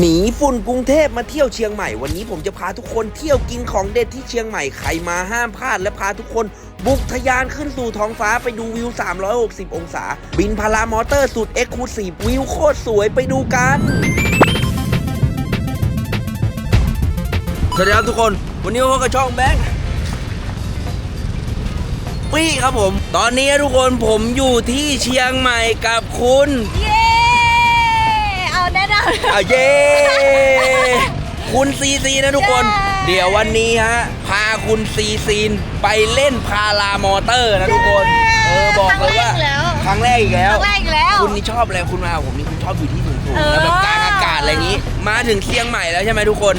หนีฝุ่นกรุงเทพมาเที่ยวเชียงใหม่วันนี้ผมจะพาทุกคนเที่ยวกินของเด็ดที่เชียงใหม่ใครมาห้ามพลาดและพาทุกคนบุกทะยานขึ้นสู่ท้องฟ้าไปดูวิว 360 องศา บินพารามอเตอร์สุดเอ็กซ์คลูซีฟวิวโคตรสวยไปดูกันสวัสดีครับทุกคน วันนี้พบกับช่องแบงค์ปี้ครับผม ตอนนี้ทุกคนผมอยู่ที่เชียงใหม่กับคุณเย้เอา แน่นอนอะเย้ คุณซีซีนะทุกคน เย้ เดี๋ยววันนี้ฮะ พาคุณซีซีนไปเล่นพารามอเตอร์นะทุกคน เออบอกเลยว่า ครั้งแรกอีกแล้ว ครั้งแรกอีกแล้ว คุณนี่ชอบอะไรคุณมากับผมนี่คุณชอบอยู่ที่สูงเอๆอแล้วแบบกลางอากาศอะไรอย่างนี้ มาถึงเชียงใหม่แล้วใช่ไหมทุกคน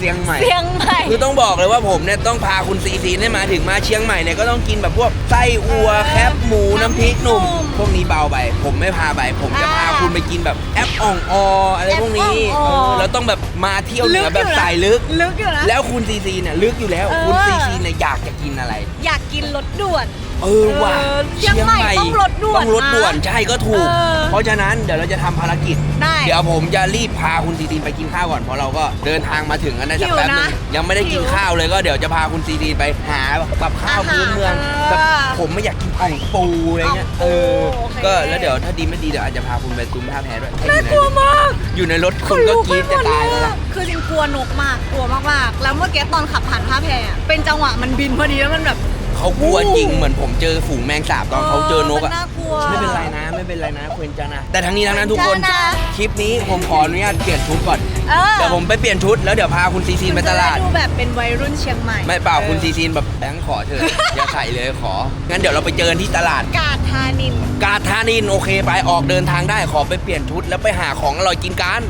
เชียงใหม่ เชียงใหม่ คือต้องบอกเลยว่าผมเนี่ยต้องพาคุณซีซีเนี่ยมาถึงมาเชียงใหม่เนี่ยก็ต้องกินแบบพวกไส้อัวเออแคบหมูน้ำพริกหนุ่มน้ำพริกหนุ่ม พวกนี้เบาไป ผมไม่พาไปผมจะพาอ่าคุณไปกินแบบแอปอ่องออะไรพวกนี้แอปอ่องอ เออแล้วต้องแบบมาเที่ยวเหนือแบบลึกอยู่นะสายลึก ลึกอยู่นะ แล้วคุณซีซีเนี่ยลึกอยู่แล้ว เออ คุณซีซีเนี่ยอยากจะกินอะไร อยากกินรถด่วน เออว่ะเออเชียงใหม่ต้องรถด่วนต้องรถด่วนนะใช่ก็ถูก เออเพราะฉะนั้นเดี๋ยวเราจะทำภารกิจ ได้เดี๋ยวผมจะรีบพาคุณซีดีนไปกินข้าวก่อนเพราะเราก็เดินทางมาถึงกันได้สักหิวแป๊บนึนะงยังไม่ได้กินหิวข้าวเลยก็เดี๋ยวจะพาคุณซีดีนไปหาแบบข้าวอาหารพื้นเมืองเออแบบผมไม่อยากกินอ่องปูอะไรเงี้ยอ่องปูเออโอเค ก็แล้วเดี๋ยวถ้าดีไม่ดีเดี๋ยวอาจจะพาคุณไปซุ้มท่าแพด้วยน่ากลัวมาก อยู่ในรถคุณก็กรี๊ดจะตายแล้วล่ะ คือจริงกลัวนกมากกลัวมากๆ แล้วเมื่อกี้ตอนขับผ่านท่าแพอะเป็นจังหวะมันบินพอดีแล้วมันแบบ เขากลัวจริงเหมือนผมเจอฝูงแมงสาบตอนเขาเจอนกมัอะน่ากลัว ไม่เป็นไรนะไม่เป็นไรนะควรจะนะ แต่ทั้งนี้ทั้งนั้นทุกคนจ้านะ คลิปนี้ผมขออนุญาตเปลี่ยนชุดก่อน เออเดี๋ยวผมไปเปลี่ยนชุดแล้วเดี๋ยวพาคุณซีซีนไปตลาดจะดูแบบเป็นวัยรุ่นเชียงใหม่ไม่เปล่าคุณซีซีนแบบแบงค์ขอเธอะ อย่าใส่เลยขอ งั้นเดี๋ยวเราไปเจอกันที่ตลาด กาดธานิน กาธานินโอเคไปออกเดินทางได้ขอไปเปลี่ยนชุดแล้วไปหาของอร่อยกินกัน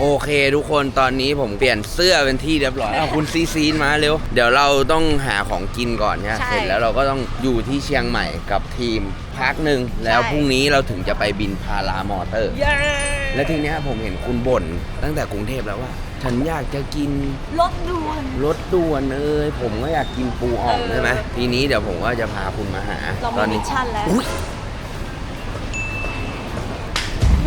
โอเคทุกคนตอนนี้ผมเปลี่ยนเสื้อเป็นที่เรียบร้อยเอาคุณซีซีนมาเร็ว เดี๋ยวเราต้องหาของกินก่อนเนี่ยใช่เสร็จแล้วเราก็ต้องอยู่ที่เชียงใหม่กับทีมพักหนึ่งแล้วใช่พรุ่งนี้เราถึงจะไปบินพารามอเตอร์เย้และทีเนี้ยผมเห็นคุณบ่นตั้งแต่กรุงเทพแล้วว่า ฉันอยากจะกินรถด่วนรถด่วนเอ้ยผมก็อยากกินปูอ่องเออ ใช่ไหมทีนี้เดี๋ยวผมก็จะพาคุณมาหาเราตมีอนมินี้ชชั่นแล้ว อุ๊ย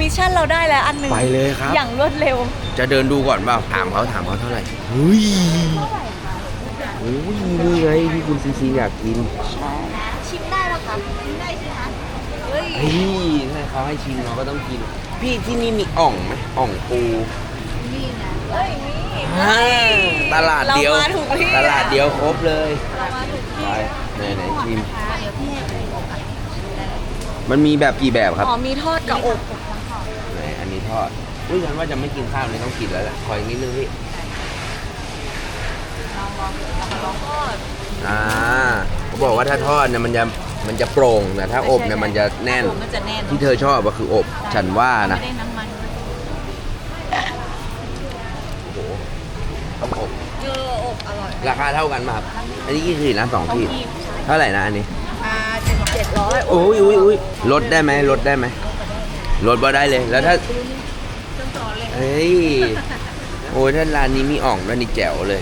มิชชั่นเราได้แล้วอันหนึ่งไปเลยครับ อย่างรวดเร็ว จะเดินดูก่อนเปล่าถามเขาถามเขาเท่าไหร่เฮ้ยโอ้ยนี่ไงที่คุณซีซีอยากกินชิมได้ปะคะชิมได้สิคะเฮ้ยเฮ้ยถ้าเขาให้ชิมเราก็ต้องกิน พี่ที่นี่มีอ่องไหมอ่องปูนี่ไงเฮ้ยนี่อ่าตลาดเดียว เรามาถูกที่ตลาดเดียวครบเลยเรามาถูกที่ไปไหนไหนชิมมันมีแบบกี่แบบครับ อ๋อมีทอดกับอกไหนอันนี้ ทอดอุ้ยฉันว่าจะไม่กินข้าวเลยต้องกินแล้วแหละขออีกนิดนึงพี่ลองลองทอดอ่าเขาบอกว่าถ้าทอดเนี่ยมันจะมันจะโปร่งแต่ถ้าอบเนี่ยมันจะแน่น มันจะแน่นที่เธอชอบก็คืออบ ฉันว่านะไม่ได้น้ำมันโอ้โหต้องอบเอออบอร่อยราคาเท่ากันป่ะครับอันนี้กี่ขีดนะสองขีดเท่าไหร่นะอันนี้อ่าเจ็ดเจ็ดร้อยโอ้ยอุ้ยอุ้ยลดได้ไหมลดได้ไหมลดบ่ได้เลยแล้วถ้า เฮ้ย โอ้ยถ้าร้านนี้มีอ่องด้วยนี่แจ๋วเลย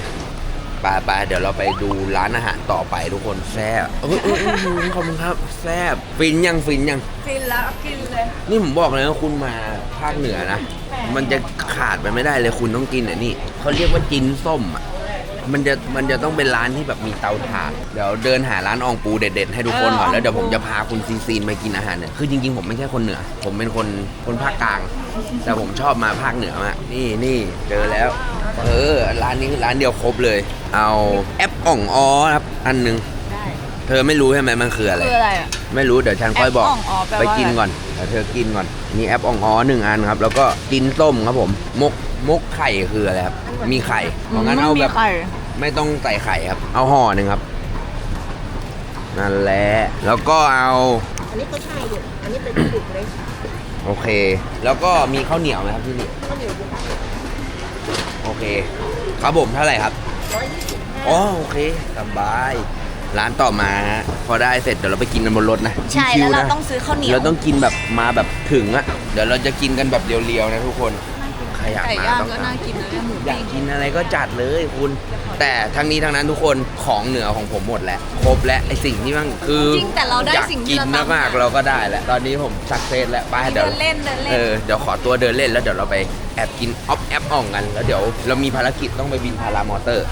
ไปไปเดี๋ยวเราไปดูร้านอาหารต่อไปทุกคนแซ่บเอ้ยเอ้ยเอ้ยเอ้ยขอบคุณครับ แซ่บฟินยังฟินยังกินแล้วกินเลยนี่ผมบอกเลยว่าคุณมาภาคเหนือนะ มันจะขาดไปไม่ได้เลยคุณต้องกินอะนี่เขาเรียกว่าจินส้มอะ มันจะมันจะต้องเป็นร้านที่แบบมีเตาถ่านเดี๋ยวเดินหาร้านอองปูเด็ดๆให้ทุกคนก่อนแล้วเดี๋ยวผมจะพาคุณซีซีนไปกินอาหารเนี่ยคือจริงๆผมไม่ใช่คนเหนือ ผมเป็นคนคนภาคกลาง แต่ผมชอบมาภาคเหนือมากนี่นี่เจอแล้ว เออร้านนี้คือร้านเดียวครบเลย เอาแอปอ่องอ้อครับอันหนึงได้เธอไม่รู้ใช่ไหมมันคืออะไร คืออะไรอะ ไม่รู้เดี๋ยวฉันค่อยบอก แอปอ่องอ๋อแปลว่า ไปกินก่อนเดี๋ยวเธอกินก่อนมีแอปอ่องอ๋อหนึ่งอันครับ แล้วก็กินส้มครับผมมกมกไข่คืออะไรครับมีไข่เพราะงั้นเอาแบบมีไข่ ไม่ต้องใส่ไข่ครับ เอาห่อหนึ่งครับ นั่นแหละ แล้วก็เอา อันนี้ก็ใช่ลูกอันนี้เป็นดุกเลยโอเค แล้วก็มีข้าวเหนียวไหมครับที่นี่ ข้าวเหนียวอยู่ค่ะโอเค ครับผมเท่าไหร่ครับ ร้อยยี่สิบอ๋อโอเคสบาย ร้านต่อมาฮะพอได้เสร็จเดี๋ยวเราไปกินกันบนรถนะใช่ชิแล้วๆเรานะ ต้องซื้อข้าวเหนียว เราต้องกินแบบมาแบบถึงอะเดี๋ยวเราจะกินกันแบบเรียวๆนะทุกคนโอเคอยากไก่มาย่างต้องก็มาน่ากินนะเนี่ยหมูอยากปิ้งกินอะไรก็จัดเลยคุณ แต่ทั้งนี้ทั้งนั้นทุกคนของเหนือของผมหมดแล้วครบแล้วไอสิ่งที่มันคือจริงแต่เราได้อยากสิ่งกิที่นเราต้องมากๆเราก็ได้แล้ว ตอนนี้ผมสักเซสแล้วไปเดี๋ยวเดินเล่นเดินเล่เอนอเดี๋ยวขอตัวเดินเล่นแล้วเดี๋ยวเราไปแอบกินออฟแอปอ่องกัน แล้วเดี๋ยวเรามีภารกิจต้องไปบินพารามอเตอร์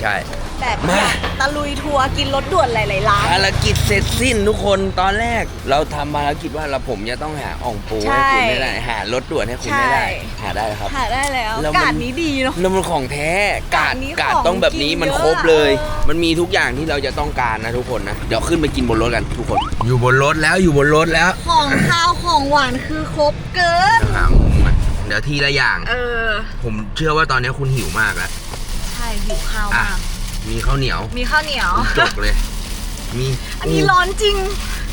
ใช่แต่มา ตะลุยทัวร์กินรถด่วนหลายๆร้าน ภารกิจเสร็จสิ้นทุกคนตอนแรก เราทำภารกิจว่าเราผมจะต้องหาอ่องปูให้คุณได้หารถด่วนให้คุณได้ได้หาได้ครับ หาได้แล้วแล้วมัน กาดนี้ดีเนาะนั่นมันของแท้กาดกาดนี้กาดของต้องแบบนี้กินมันเยอะครบเลยเออมันมีทุกอย่างที่เราจะต้องการนะทุกคนนะเดี๋ยวขึ้นไปกินบนรถกันทุกคน อยู่บนรถแล้วอยู่บนรถแล้วของข้าวของหวานคือครบเกินหามุมอะเดี๋ยวทีละอย่าง เออ ผมเชื่อว่าตอนนี้คุณหิวมากแล้ว ใช่หิวข้าวอะ มากมีข้าวเหนียวมีข้าวเหนียวจกเลย มีอันนี้ร้อนจริง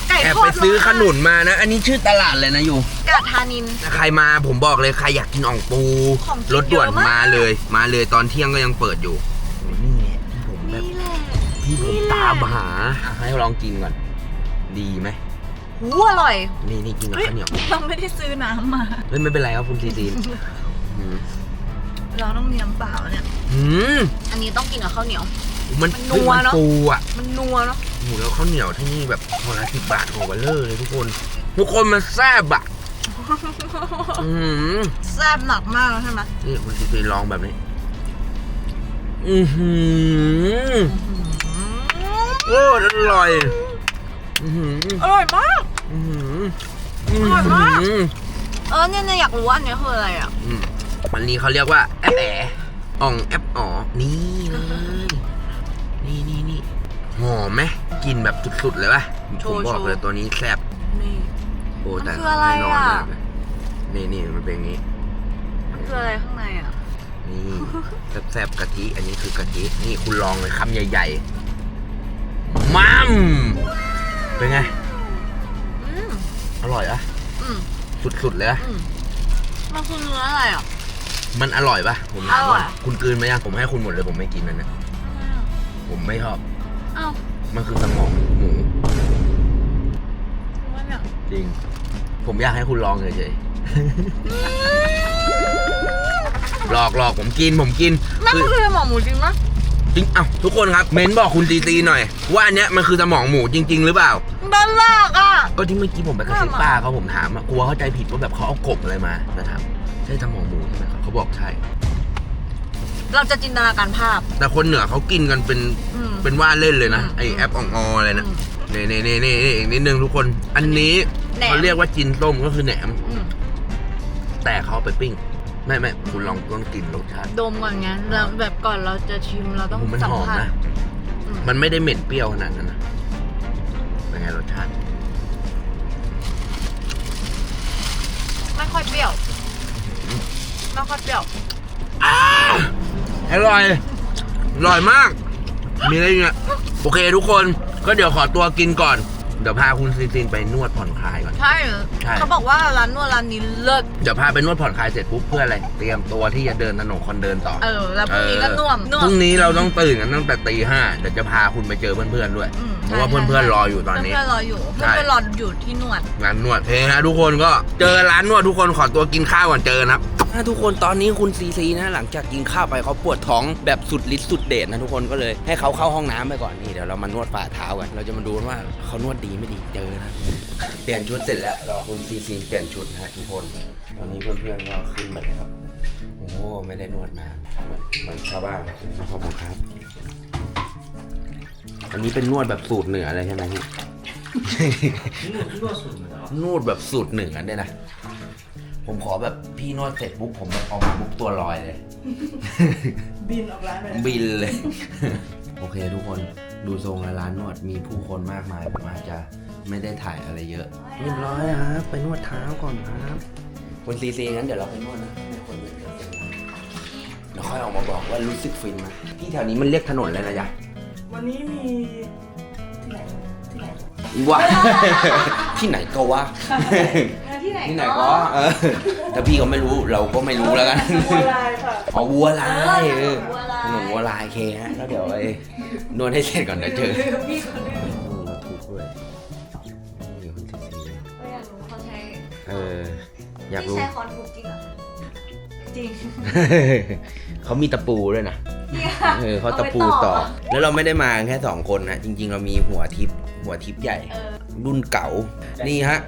ไก่แอบทอไปดซื้อร้ขนุนมานะ อันนี้ชื่อตลาดเลยนะอยู่กาดทานินใครมาผมบอกเลยใครอยากกินอ่องปูของกินรถด่วนเยอะมาก มาเลย มาเลยตอนเที่ยงก็ยังเปิดอยู่นี่แหละที่ผมแบบ นี่แหละ ที่ผมนี่แหละตามหาอะให้ลองกินก่อน ดีไหมหูอร่อย นี่นี่กินกับเฮ้ย ข้าวเหนียวเราไม่ได้ซื้อน้ำมา เฮ้ยไม่เป็นไรครับคุณซีซีนอืม เราต้องมีน้ำเปล่าเนี่ย อืมอันนี้ต้องกินกับข้าวเหนียว มันมันนัเฮ้ยวมันเนอะ ปูอะมันนัวเนาะหมูแล้วข้าวเหนียวที่นี่แบบคนละสิบบาทของวันเลอร์เลยทุกคน ทุกคนมันแซ่บอะอืมแซ่บหนักมากแล้วใช่ไหมนี่คุณซีซีนลองแบบนี้ อือหือโอ้อร่อยอือหืออร่อยมาก อือหืออร่อยมากหือเออเนี่ยเนี่ยอยากรู้ว่าอันเนี้ยคืออะไรอะ อืม อันนี้เขาเรียกว่าแอปแออ่องแอปอ๋อนี่เลยนี่นี่นี่หอมไหมกลินแบบสุดๆเลยป่ะโชผมว์บอกโชว์เลยตัวนี้แซ่บนี่ โอ้แต่มันคืออะไรแน่นอนอะ มากเลยนี่นี่มันเป็นอย่างนี้ มันคืออะไรข้างในอะ นี่ แซ่บๆกะทิอันนี้คือกะทินี่คุณลองเลยคำใหญ่ๆมัมเป็นไง อืมอร่อยอะอืมสุดๆเลยอะอืมมันคือเนื้ออะไรอะ มันอร่อยปะผมถามอร่ว่าอย คุณกลืนไหมยังผมให้คุณหมดเลยผมไม่กินมันนะผมไม่ชอบอ้าวมันคือสมองหมู ว่าเนี่ยจริง ผมอยากให้คุณลองเฉยๆ หลอกหลอกผมกินผมกินนั่นคือคือหมอหมูจริงปะจริงเอ้าทุกคนครับ เม้นบอกคุณตีตีหน่อย ว่าอันเนี้ยมันคือสมองหมูจริง ๆ หรือเปล่าด้านลากอะ ก็ที่เมื่อกี้ผมไปกระซิบทำไมป้าเขาผมถามอะกลัวเข้าใจผิดว่าแบบเขาเอากบอะไรมาจะถา มใช่สมองหมูใช่ไหมครับเขาบอกใช่ เราจะจินตนาการภาพ แต่คนเหนือเขากินกันเป็นอืม เป็นว่าเล่นเลยนะอืมไอแอปอ่องออะไรนะอืมนี่นี่นี่นี่อีกนิดนึงทุกคน อันนี้แหนม เขาเรียกว่าจินส้มก็คือแหนม อืมแต่เขาเอาไปปิ้ง ไม่ไม่คุณลองต้องกินรสชาติดมก่อนงั้นแล้วแบบก่อนเราจะชิมเราต้องโอ้โหมันสัมหอมผัสนะ อืมมันไม่ได้เหม็นเปรี้ยวขนาดนั้นนะเป็นไงรสชาติ ไม่ค่อยเปรี้ยว ไม่ค่อยเปรี้ยวอร่อย อร่อยมาก มีอะไรอีกเนี่ยโอเคทุกคน ก็เดี๋ยวขอตัวกินก่อน เดี๋ยวพาคุณซีซินไปนวดผ่อนคลายก่อน ใช่ใช่ เขาบอกว่าร้านนวดร้านนี้เลิศ เดี๋ยวพาไปนวดผ่อนคลายเสร็จปุ๊บเพื่ออะไร เตรียมตัวที่จะเดินถนนคนเดินต่อ เออ แล้วพรุ่งนี้ก็นวดนวพดรุ่งนี้เราต้องตื่นกันตั้งแต่ตีห้าเดี๋ยวจะพาคุณไปเจอเพื่อนๆด้วย อืมเพราะว่าใช่เพื่อนใช่ๆรออยู่ตอนนี้ เพื่อนๆรออยู่ใช่เพื่อนๆรออยู่ที่นวด ร้านนวดเฮ้ฮะทุกคนก็เจอร้านนวดทุกคนขอตัวกินข้าวก่อนเจอนะครับ ทุกคนตอนนี้คุณซีซีนะหลังจากกินข้าวไปเขาปวดท้องแบบสุดฤทธิ์สุดเดชนะทุกคนก็เลยให้เขาเข้าห้องน้ำไปก่อนนี่เดี๋ยวเรามานวดฝ่าเท้ากันเราจะมาดูกันว่าเขานวดดีไม่ดีเจอนะเปลี่ยนชุดเสร็จแล้วรอคุณซีซีเปลี่ยนชุดนะฮะทุกคนตอนนี้เพื่อนๆก็ขึ้นมาแล้วโอ้โหไม่ได้นวดนานเหมือนเหมือนชาวบ้านขอบคุณครับ อันนี้เป็นนวดแบบสูตรเหนือเลยใช่ไหมพี่นวดแบบสูตรเหนือเนี่ยนะ ผมขอแบบพี่นวดเสร็จปุ๊บผมแบบออกมาปุ๊บตัวลอยเลย บินออกร้านไปบินเลย โอเคทุกคนดูทรงแล้วร้านนวดมีผู้คนมากมายผมอาจจะไม่ได้ถ่ายอะไรเยอะเรียบร้อยครับไปนวดเท้าก่อนครับคนซีซีงั้นเดี๋ยวเราไปนวดนะให้คนเดินเดินเดี๋ยวค่อยออกมาบอกว่ารู้สึกฟินไหมที่แถวนี้มันเรียกถนนเลยนะจ๊ะวันนี้มีที่ไหนที่ไหนว้าที่ไหนก็ว่าที่ไห นที่ไหนก็เออถ้าพี่เขาไม่รู้เราก็ไม่รู้แล้วกันบัวลายค่ะ อ๋อวัวลายเออวัวลายถนนวัวลายเคฮะแล้วเดี๋ยวไอ้นวดให้เสร็จก่อนเดี๋ยวเจอพี่คนนี้นี่เราถูกด้วยนี่คุณซีซีอยากรู้เขาใช้เอออยากรู้ใช้คอนถูกจริงเหรอจริง เขามีตะปูด้วยนะ เออเขาตะปูต่อ แล้วเราไม่ได้มาแค่สองคนนะจริง ๆ เรามีหัวทิปหัวทิปใหญ่ เออ รุ่นเก่า นี่ฮะ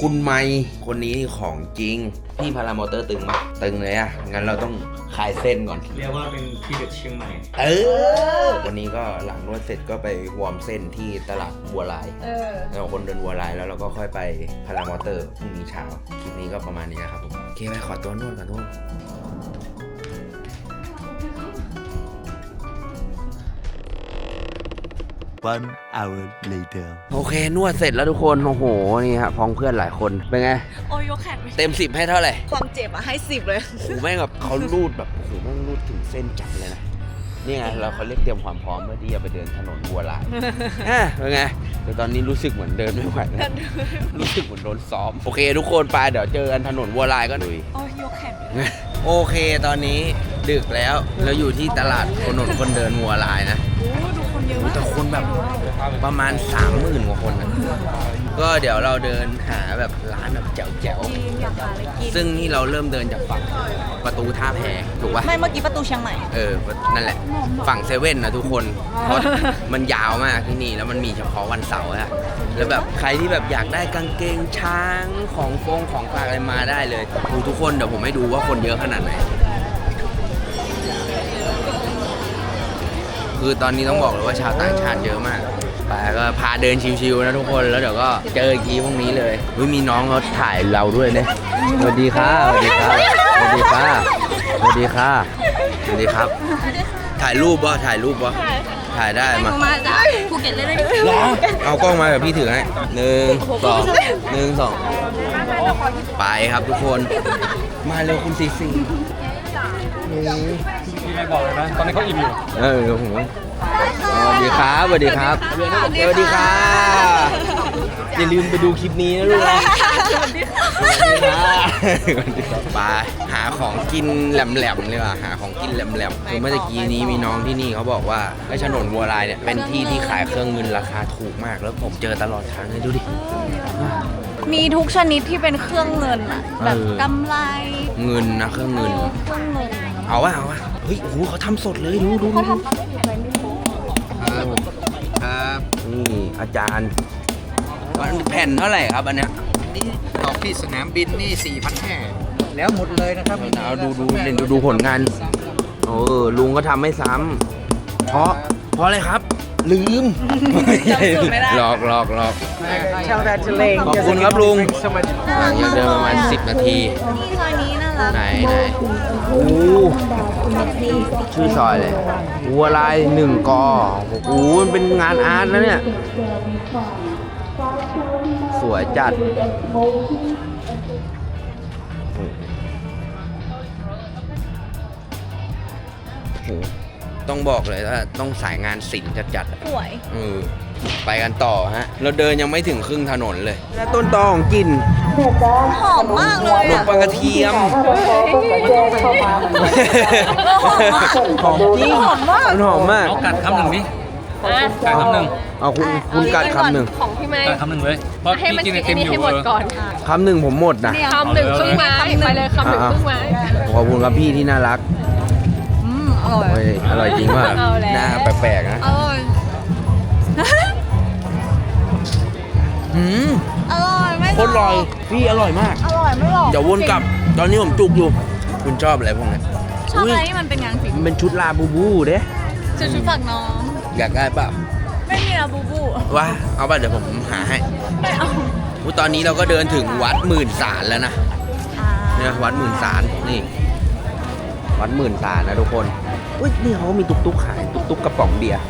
คุณไมค์คนนี้ของจริง พี่พารามอเตอร์ตึงปะตึงเลยอะ งั้นเราต้องคลายเส้นก่อน เรียกว่าเป็นที่เด็ดเชียงใหม่ เออ วันนี้ก็หลังนวดเสร็จก็ไปวอร์มเส้นที่ตลาดบัวลายเออเราคนเดินบัวลายแล้วเราก็ค่อยไปพารามอเตอร์พรุ่งนี้เช้า คลิปนี้ก็ประมาณนี้นะครับผม โอเคไปขอตัวนวดก่อนทุกคน One hour later. โอเคนวดเสร็จแล้วทุกคน โอ้โห นี่ฮะพ้องเพื่อนหลายคน เป็นไง โอ้ยยกแขนไม่เต็มสิบให้เท่าไหร่ความเจ็บอะให้สิบเลย โอ้โหแม่งแบบเขารูดแบบ โอ้โหแม่งรูดถึงเส้นจัดเลยนะ นี่ไง เราเขาเรียกเตรียมความพร้อมเพื่อที่จะไปเดินถนนบัวลายอะเป็นไง แต่ตอนนี้รู้สึกเหมือนเดินไม่ไหวแล้วรู้สึกเหมือนโดนซ้อม โอเค ทุกคนไปเดี๋ยวเจอกันถนนบัวลายก็ลุย โอ้ยยกแขนไม่ได้โอเค ตอนนี้ดึกแล้ว เราอยู่ที่ตลาดถนนคนเดินบัวลายนะ แต่คนแบบประมาณ3 0,000กว่าคนนะก็เดี๋ยวเราเดินหาแบบร้านแบบแจ๋วจริงอยากหาอะไรกินๆซึ่งนี่เราเริ่มเดินจากฝั่งประตูท่าแพถูกปะ ไม่เมื่อกี้ประตูเชียงใหม่ เออ นั่นแหละ ฝั่งเซเว่นนะทุกคน เพราะมันยาวมากที่นี่แล้วมันมีเฉพาะวันเสาร์อะแล้วแบบใครที่แบบอยากได้กางเกงช้างของฟงของฝากอะไรมาได้เลยดูทุกคนเดี๋ยวผมให้ดูว่าคนเยอะขนาดไหน คือตอนนี้ต้องบอกเลยว่าชาวต่างชาติเยอะมากไปก็พาเดินชิวๆนะทุกคนแล้วเดี๋ยวก็เจออีกทีพรุ่งนี้เลยอุ๊ยมีน้องเขาถ่ายเราด้วยเนี่ยสวัสดีค่ะสวัสดีค่ะสวัสดีค่ะสวัสดีค่ะสวัสดีครับ ถ่ายรูปบ่ถ่ายรูปบ่ถ่ายได้มามาจากภูเก็ตเลยได้ดิหรอเอากล้องมาแบบพี่ถือให้หนึ่งสองหนึ่งสองไปครับทุกคน มาเร็วคุณซีซีพี่ ไม่บอกเลยนะ ตอนนี้เขาอิ่มอยู่เออผมสวัสดีครับสวัสดีครับสวัสดีครับอย่าลืมไปดูคลิปนี้นะลูกนะสวัสดีครับไปหาของกินแหลมๆเลยว่ะหาของกินแหลมๆคือเมื่อกี้นี้มีน้องที่นี่เขาบอกว่าไอ้ถนนวัวลายเนี่ยเป็นที่ที่ขายเครื่องเงินราคาถูกมาก แล้วผมเจอตลอดทางเลยดูดิมีทุกชนิดที่เป็นเครื่องเงินอะแบบเออกำไรเงินนะเครื่องเงิน เครื่องเงิน เอาวะเอาวะเฮ้ยโอ้โหเขาทำสดเลยดูดูเขาดูทำครับนี่อาจารย์มันแผ่นเท่าไหร่ครับอันเนี้ยนี่ออกที่สนามบินนี่4 5 0 0แล้วหมดเลยนะครับเอาดูดูเด่นดูดูผลงานโอ้ลุงก็ทำไม่ซ้ำเพราะเพราะอะไรครับ ลืมจำสูตรไม่ได้หลอกหลอกหลอก Tell that to Lane ขอบคุณครับลุง so much หลังจากเดินประมาณ 10 นาทีนี่ซอยนี้น่า รักไหนไหนโอ้ชื่อซอยเลยวัวลายหนึ่งกอโอ้โหมันเป็นงานอาร์ตนะเนี่ย สวยจัดโอ้โหต้องบอกเลยว่าต้องสายงานศิลป์จัดๆอะสวย เออ ไปกันต่อฮะ เราเดินยังไม่ถึงครึ่งถนนเลย และต้นตอของกินหอมมากเลยนมอะปังกระเทียมหอมจริงหอมมาก มันหอมมาก เอากัดคำหนึ่งดิกัดคำหนึ่งเอาคุณคุณกัดคำหนึ่งของพี่ไม้กัดคำหนึ่งเลย เพราะให้พี่มันกินไอกินติอัมนนี้อยู่ให้หมดก่อนคำหนึ่งผมหมดนะเนี่ยคำหนึ่งครึ่งไม้ไปเลยคำหนึ่งครึ่งไม้ ขอบคุณครับพี่ที่น่ารักอืมอร่อยโอ้ยอร่อยจริงว่ะเอาแล้ว หน้าแปลกๆนะ อร่อย หืมอร่อยไม่โคตรอร่อยพี่อร่อยมากอร่อยไม่หรอกเดี๋ยววนกลับ ตอนนี้ผมจุกอยู่ คุณชอบอะไรพวกนี้ชอบอะไรที่มันเป็นงานฝีมันเป็นชุดลาบูบูเด้ชุดชุดฝากน้อง อยากได้เปล่าไม่มีลาบูบูว่าเอาป่ะเดี๋ยวผมหาให้ไม่เอาอุ๊ยตอนนี้เราก็เดินถึงวัดหมื่นสารแล้วนะเนี่ยวัดหมื่นสารนี่ วัดหมื่นสารนะทุกคนอุ้ยนี่เขามีตุ๊กตุ๊กขายตุ๊กตุ๊กกระป๋องเบียร์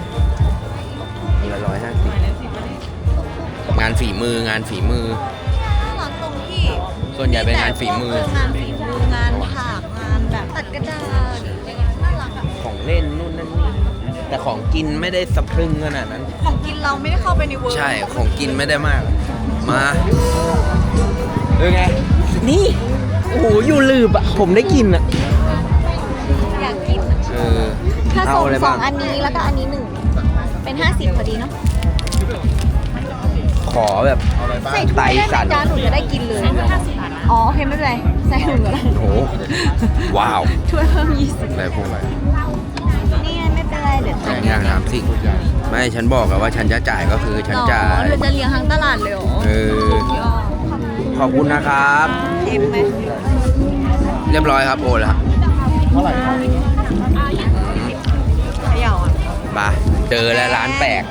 งานฝีมืองานฝีมือ น่ารักตรงที่ส่วนใหญ่เป็นงานฝีมือ งานฝีมืองานถากงานแบบตัดกระดาษน่ารักอะของเล่นนู่นนั่นนี่แต่ของกินไม่ได้สะพรึงขนาดนั้น ของกินเราไม่ได้เข้าไปในเวิร์กใช่ของกินไม่ได้มาก มาเออไง นี่โอ้โหอยู่ลืบอะผมได้กินอะอยากกินอะเออถ้าเอาส่งอะไรสอบ้างงอันนี้แล้วก็อันนี้หนึ่งเป็นห้าสิบพอดีเนาะ ขอแบบใส่ถ้วยได้ไหมไตสั่นจ้าหนูจะได้กินเลย อ๋อโอเคไม่เป็นไร ใส่ถุงก็ได้โอ้โหว้าวช่วยเพิ่มยี่สิบอะไรพวกอะไรนี่ไงไม่เป็นไรเดี๋ยวแพงอย่างสามสิบไม่ฉันบอกอะว่าฉันจะจ่ายก็คือฉันจ่าอ๋อยเธอจะเลี้ยงทั้งตลาดเลยเหรอเออยอดขอบคุณนะครับเอ็มไหมเรียบร้อยครับโอนแล้วเขย่าอะมาเจอแล้วร้านแปลก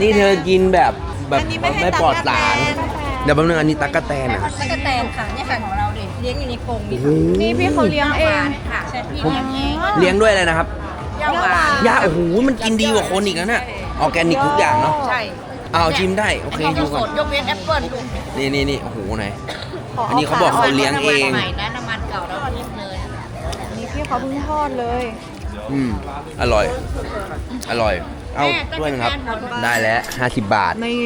นี่เธอกินแบบ แบบอันนี้ไม่ให้ไม่ปลอดสาร ตั๊กกะแตน เดี๋ยวแป๊บนึงอันนี้ตั๊กกะแตนอะตะกะแตนค่ะเนี่ยค่ะของเราเด็เลี้ยงอยู่ในกรงมีนี่พี่เขาเลี้ยงเอง ค่ะใช่พี่เลี้ยงเองเลี้ยงด้วยอะไรนะครับย่าหวานยาโอ้โหมันกินดีกว่าคนอีกนะเนี่ยออร์แกนิกทุกอย่างเนาะใช่เอาชิมได้โอเคเขาดูสก่อนดยกเว้นแอปเปิ้ลลูกนี่นี่นี่โอ้โหไหน อันนี้เขาบอกเขาเลี้ยงเองใหม่นะน้ำมันเก่าแล้วเลี้ยงเลยนี่พี่เขาเพิ่งทอดเลย อืมอร่อย อร่อย เอาด้วยหนึงครับ ได้แล้ว50 บาท นี่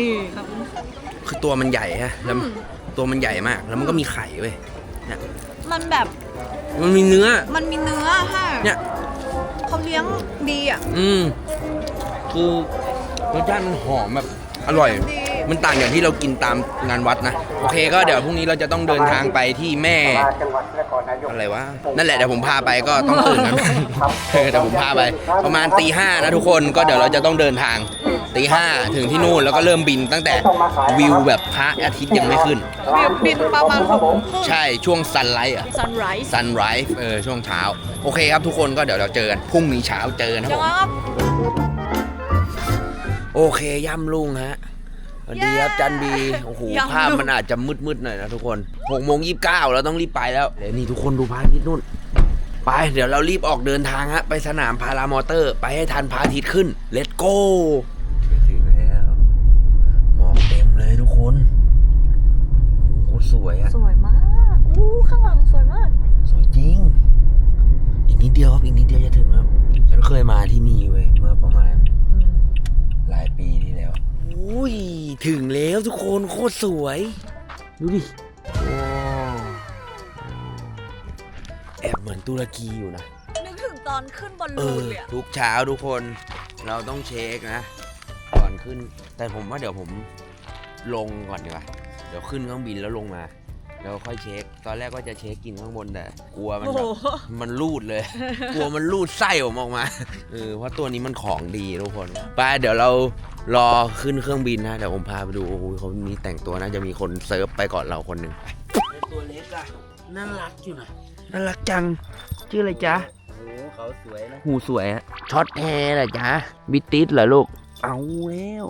คือตัวมันใหญ่ฮะแล้วตัวมันใหญ่มาก แล้วมันก็มีไข่เว้ยเนี่ยมันแบบมันมีเนื้อ มันมีเนื้อค่ะ เนี่ยเขาเลี้ยงดีอะ อืม คือรสชาติมันหอมแบบอร่อย ดี มันต่างอย่างที่เรากินตามงานวัดนะ โอเคก็เดี๋ยวพรุ่งนี้เราจะต้องเดินทางไปที่แม่อะไรวะ นั่นแหละเดี๋ยวผมพาไปก็ต้องตื่นกัน เออเดี๋ยวผมพาไป ประมาณตีห้านะทุกคนก็เดี๋ยวเราจะต้องเดินทางตีห้าถึงที่นู่นแล้วก็เริ่มบินตั้งแต่วิวแบบพระอาทิตย์ยังไม่ขึ้น วิวบินประมาณหกโมงครึ่งใช่ช่วงซันไลท์อะซันไรส์ซันไรส์เออช่วงเช้า โอเคครับทุกคนก็เดี๋ยวเราเจอกันพรุ่งนี้เช้าเจอกันครับจัผงมครับ โอเคย่ำลุงฮะ สวัสดีครับจันบีโอ้โหย่ำลุงภาพมันอาจจะมืดๆหน่อยนะทุกคนหกโมงยี่สิบเก้าเราต้องรีบไปแล้วเดี๋ยวนี่ทุกคนดูพระอาทิตย์นู่นไป เดี๋ยวเรารีบออกเดินทางฮะไปสนามพารามอเตอร์ ไปให้ทันพระอาทิตย์ขึ้นเลตโก้ถึงแล้วหมอกเต็มเลยทุกคนโอ้โหโคตรสวยอะสวยมากอู้ข้างหลังสวยมาก สวยจริง อีกนิดเดียวครับอีกนิดเดียว ถึงแล้วทุกคนโคตรสวย ดูดิว้าวแอบเหมือนตุรกีอยู่นะ นึกถึงตอนขึ้นบอลเอลูอนเลยอะทุกเช้าทุกคนเราต้องเช็คนะ ก่อนขึ้น แต่ผมว่าเดี๋ยวผมลงก่อนดีกว่า เดี๋ยวขึ้นเครื่องบินแล้วลงมา แล้วค่อยเช็ค ตอนแรกว่าจะเช็คกินข้างบนแต่กลัวมันโอ้แบโห บมันรูดเลย กลัวมันรูดไส้ผมออกมาเออเพราะตัวนี้มันของดีทุกคนไปเดี๋ยวเรารอขึ้นเครื่องบินนะเดี๋ยวผมพาไปดูโอ้โหเขามีแต่งตัวนะจะมีคนเซิร์ฟไปก่อนเราคนหนึ่งตัวเล็กอะน่ารักอยู่นะน่ารักจัง ชื่ออะไรจ๊ะเขาสวยนะ หูสวยอะช็อตแฮร์เหรอจ๊ะบิตติสเหรอลูก เอาแล้ว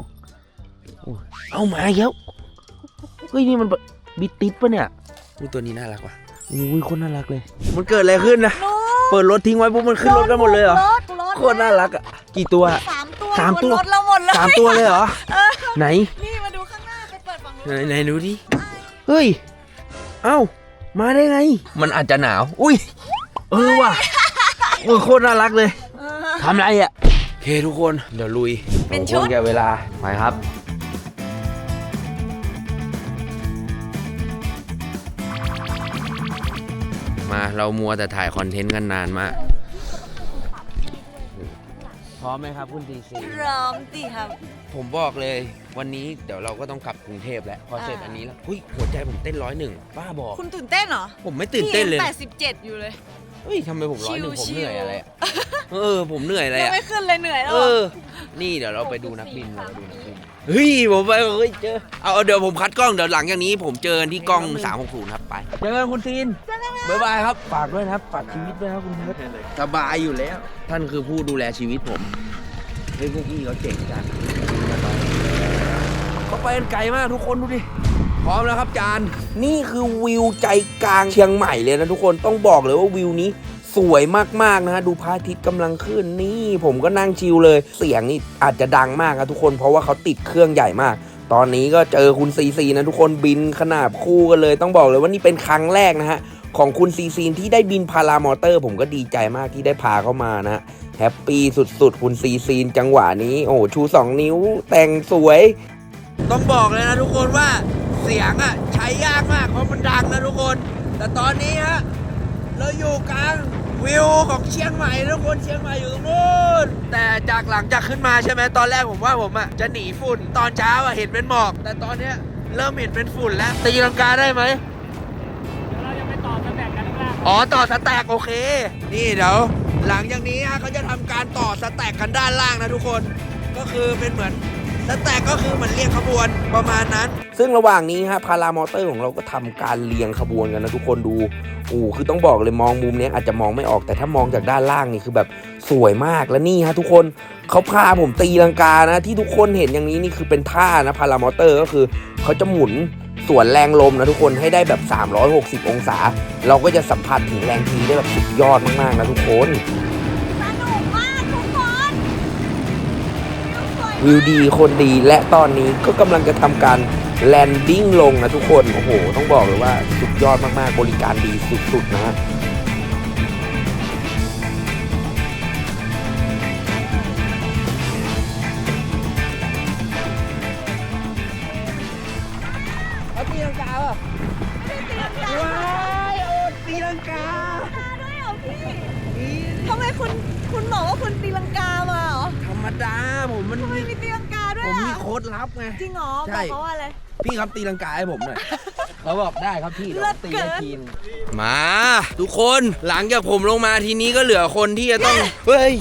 โอ้ยเอามาอีกแล้วเฮ้ยนี่มัน บิตติสปะเนี่ยอุ้ยตัวนี้น่ารักว่ะอุ้ยคนน่ารักเลย มันเกิดอะไรขึ้นนะ เปิดรถทิ้งไว้ปุ๊บมันขึ้นรถกันหมดเลยเหรอรถรถโคตรน่ารักอะ กี่ตัวอะสามตัวสามตัวบนรถเราหมดเลยสามตัวเลยเหรอ ไหน นี่มาดูข้างหน้าไปเปิดฝั่งนู้ไหนนไหนดูดิ เฮ้ย เอ้า มาได้ไง มันอาจจะหนาว อุ้ย เออว่ะโอ้ยโคตรน่ารักเลยทำไรอะโอเคทุกคน เดี๋ยวลุยเป็นชุดคงแก่เวลา ไปครับ มาเรามัวแต่ถ่ายคอนเทนต์กันนานมากพร้อมไหมครับคุณดีซีพร้อมสิครับ ผมบอกเลยวันนี้เดี๋ยวเราก็ต้องกลับกรุงเทพแล้วพอเสร็จอ่าอันนี้แล้วหุ้ยหัวใจผมเต้นร้อยหนึ่งบ้าบอก คุณตื่นเต้นเหรอ ผมไม่ตื่นเต้นเลยแปนะดสิบเจ็ดอยู่เลยเฮ้ยทำไมผมร้อยหนึ่งผมชิวๆเหนื่อยอะไรอะเออผมเหนื่อยอะไรยังอะไม่ขึ้นเลยเหนื่อยแล้วเออะอนี่เดี๋ยวเราไปดูนักบินเราไปดูนักบิน เฮ้ยผมไปเฮ้ยเจอเอาเอาเดี๋ยวผมคัดกล้องเดี๋ยวหลังจากนี้ผมเจอกันที่กล้อง360ครับไปเจอกันคุณซีนบ๊ายบายครับ ฝากด้วยนะครับ ฝากชีวิตด้วยครับคุณเพิร์ทสบายอยู่แล้ว ท่านคือผู้ดูแลชีวิตผมเฮ้ยพวกอี้เขาเจ๋งจังเขาไปกันไกลมากทุกคนดูดิ พร้อมแล้วครับจาน นี่คือวิวใจกลางเชียงใหม่เลยนะทุกคน ต้องบอกเลยว่าวิวนี้ สวยมากๆนะฮะดูพระอาทิตย์กำลังขึ้นนี่ผมก็นั่งชิลเลย เสียงนี่อาจจะดังมากนะทุกคนเพราะว่าเขาติดเครื่องใหญ่มาก ตอนนี้ก็เจอคุณซีซีนะทุกคนบินขนาบคู่กันเลย ต้องบอกเลยว่านี่เป็นครั้งแรกนะฮะของคุณซีซีนที่ได้บินพารามอเตอร์ ผมก็ดีใจมากที่ได้พาเข้ามานะแฮปปี้สุดๆ คุณซีซีนจังหวะนี้ โอ้โหชู 2 นิ้วแต่งสวย ต้องบอกเลยนะทุกคนว่าเสียงอะใช้ยากมากเพราะมันดังนะทุกคน แต่ตอนนี้ฮะเราอยู่กลาง วิวของเชียงใหม่ทุกคนเชียงใหม่อยู่ตรงนู้นแต่จากหลังจากขึ้นมาใช่ไหมตอนแรกผมว่าผมอะจะหนีฝุ่นตอนเช้าอะเห็นเป็นหมอก แต่ตอนเนี้ยเริ่มเห็นเป็นฝุ่นแล้วตีลังกาได้ไหมเรายังไม่ตอบตำแหน่งกันอ๋อต่อสแต็กโอเค นี่เดี๋ยวหลังจากนี้ฮะเขาจะทำการต่อสแต็กกันด้านล่างนะทุกคน ก็คือเป็นเหมือน สแต็กก็คือเหมือนเรียงขบวนประมาณนั้น ซึ่งระหว่างนี้ฮะพารามอเตอร์ของเราก็ทำการเรียงขบวนกันนะทุกคนดูโอ้คือต้องบอกเลยมองมุมนี้อาจจะมองไม่ออกแต่ถ้ามองจากด้านล่างนี่คือแบบสวยมากและนี่ฮะทุกคนเขาพาผมตีลังกานะที่ทุกคนเห็นอย่างนี้นี่คือเป็นท่านะพารามอเตอร์ก็คือเขาจะหมุนสวนแรงลมนะทุกคนให้ได้แบบ 360 องศา เราก็จะสัมผัสถึงแรงทีได้แบบสุดยอดมากๆนะทุกคน วิวดีคนดีและตอนนี้ก็กำลังจะทำการแลนดิ้งลงนะทุกคน โอ้โห ต้องบอกเลยว่าสุดยอดมากๆ บริการดีสุดๆนะฮะ ครับตีลังกาให้ผมหน่อยเขาบอกได้ครับพี่เลิศตีเกินให้ทีมมาทุกคนหลังจากผมลงมาทีนี้ก็เหลือคนที่จะต้องเฮ้ย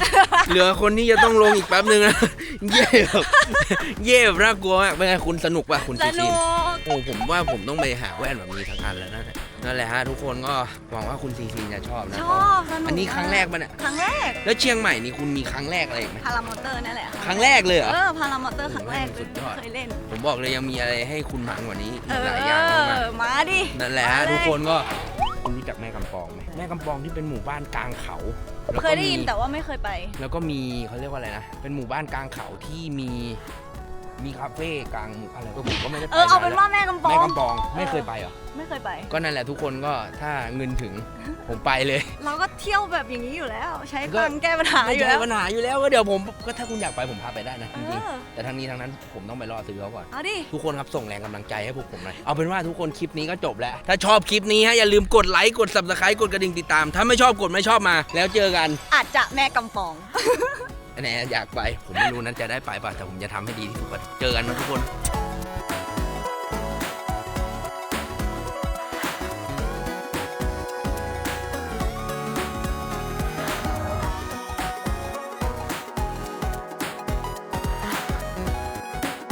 เหลือคนที่จะต้องลงอีกแป๊บนึงนะเย่แบบเย่แบบน่ากลัวมากเป็นไงคุณสนุกป่ะคุณสซีซีนุก โอ้ผมว่าผมต้องไปหาแว่นแบบนี้ทั้งอันแล้วนะ นั่นแหละฮะทุกคนก็หวังว่าคุณซีซีจะชอบนะชอบสนุกอันนี้ครั้งแรกปะเนี่ยครั้งแรก แล้วเชียงใหม่นี่คุณมีครั้งแรกอะไรอีกไหมพารามอเตอร์นั่นแหละครั้งแรกเลยเหรอเออพารามอเตอร์ครั้งแรกสุดยอดเคยเล่น ผมบอกเลยยังมีอะไรให้คุณหมันกว่านี้เออีกอหลายอย่างมากๆมาดินั่นแหละฮะมาเยทุกคนก็คุณรู้จักแม่กำปองไหมแม่กำปองที่เป็นหมู่บ้านกลางเขาแล้วเคก็ยได้ยินมีแต่ว่าไม่เคยไป แล้วก็มีเขาเรียกว่าอะไรนะ เป็นหมู่บ้านกลางเขาที่มี มีคาเฟ่กลางหมู่อะไรก็ผมก็ไม่ได้ไปเออเอาเป็นว่าแแม่กำปองม่กำปองไม่เคยไปเหรอ ไม่เคยไป ก็นั่นแหละทุกคนก็ถ้าเงินถึงผมไปเลย เราก็เที่ยวแบบอย่างนี้อยู่แล้ว ใช้ก็ตังค์แก้ปัญหาไม่อยู่ใช่แล้วปัญหาอยู่แล้วก็เดี๋ยวผมก็ถ้าคุณอยากไปผมพาไปได้นะจเอริงอๆแต่ทั้งนี้ทั้งนั้นผมต้องไปรอซื้อเขาก่อน เอาดิ ทุกคนครับส่งแรงกำลังใจให้พวกผมหน่อยเอาเป็นว่าทุกคนคลิปนี้ก็จบแล้ว ถ้าชอบคลิปนี้ฮะอย่าลืมกดไลค์กด subscribe กดกระดิ่งติดตาม ถ้าไม่ชอบกดไม่ชอบมา แล้วเจอกัน อาจจะแม่กำปอง อันไหนอยากไป ผมไม่รู้นั้นจะได้ไปป่ะแต่ผมจะทำให้ดีที่สุดเจอกันนะทุกคน